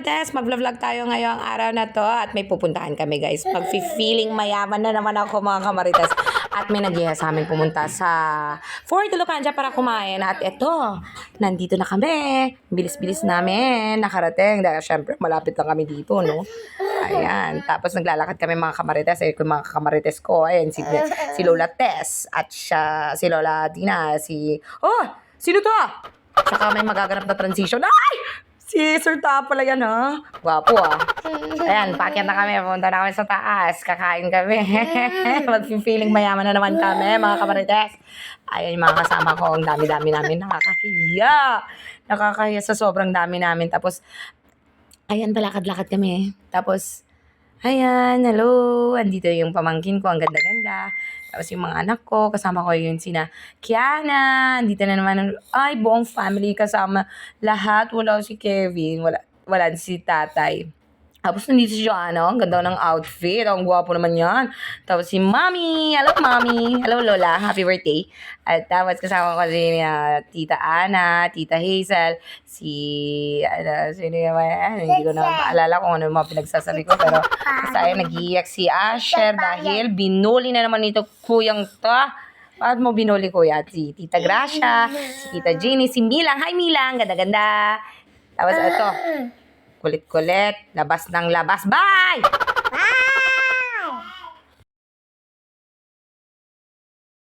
kamarites, mag-vlog tayo ngayong araw na to at may pupuntahan kami guys. Mag-feeling mayaman na naman ako mga kamarites. At may nag sa amin pumunta sa Fort Ilocanja para kumain. At eto, nandito na kami. Bilis-bilis namin nakarating. Dahil syempre malapit lang kami dito, no? Ayan. Tapos naglalakad kami mga kamarites. Eh, mga kamarites ko, ayan, si, si Lola Tess. At siya, si Lola Dina, si... Oh! Sino to? Tsaka may magaganap na transition. Ay! Si Sir Ta pala yan, ha? Gwapo, ah. Ayan, paakyat na kami. Pumunta na kami sa taas. Kakain kami. Mag-feeling mayaman na naman kami, mga kamarites. Ayan yung mga kasama ko. Ang dami-dami namin. Nakakahiya. Nakakahiya sa sobrang dami namin. Tapos, ayan, palakad-lakad kami. Tapos, ayan, hello. Andito yung pamangkin ko. Ang ganda-ganda. Tapos yung mga anak ko, kasama ko yung sina Kiana, andito na naman, ay, buong family kasama lahat. Wala si Kevin, wala, wala si tatay. Tapos nandito si Joanna, ang ganda ng outfit, ang gwapo naman yan. Tapos si Mommy, hello Mommy, hello Lola, happy birthday. At tapos kasama ko si uh, Tita Ana, Tita Hazel, si, ano, sino yung mga, hindi ko na maalala kung ano yung mga pinagsasabi ko, pero ay nag-iiyak si Asher dahil binuli na naman ito kuyang to. Bakit mo binuli kuya? Si Tita Gracia, si Tita Jenny, si Milang. Hi Milang, ganda-ganda. Tapos ito, kulit-kulit, labas ng labas. Bye!